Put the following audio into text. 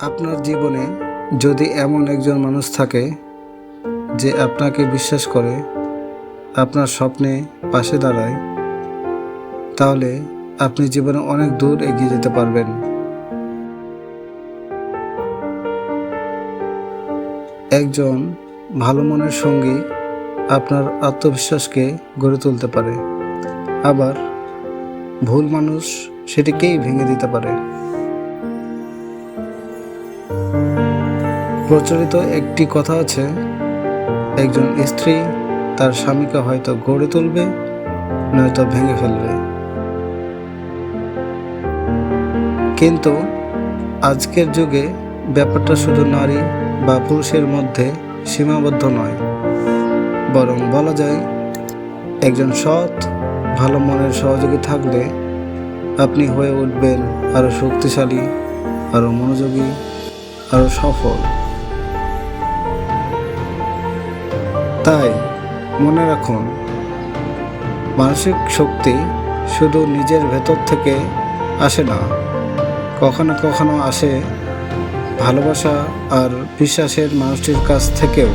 আপনার জীবনে যদি এমন একজন মানুষ থাকে যে আপনাকে বিশ্বাস করে, আপনার স্বপ্নে পাশে দাঁড়ায়, তাহলে আপনি জীবনে অনেক দূর এগিয়ে যেতে পারবেন। একজন ভালো মনের সঙ্গী আপনার আত্মবিশ্বাসকে গড়ে তুলতে পারে। আবার ভুল মানুষ সেটিকেই ভেঙে দিতে পারে। প্রচলিত একটি কথা আছে, একজন স্ত্রী তার স্বামীকে হয়তো গড়ে তুলবে, নয়তো ভেঙে ফেলবে। কিন্তু আজকের যুগে ব্যাপারটা শুধু নারী বা পুরুষের মধ্যে সীমাবদ্ধ নয়। বরং বলা যায়, একজন সৎ, ভালো মনের সহযোগী থাকলে আপনি হয়ে উঠবেন আরও শক্তিশালী আরও মনোযোগী আরও সফল। তাই মনে রাখুন, মানসিক শক্তি শুধু নিজের ভেতর থেকে আসে না, কখনো কখনো আসে ভালোবাসা আর বিশ্বাসের মানুষটির কাছ থেকেও।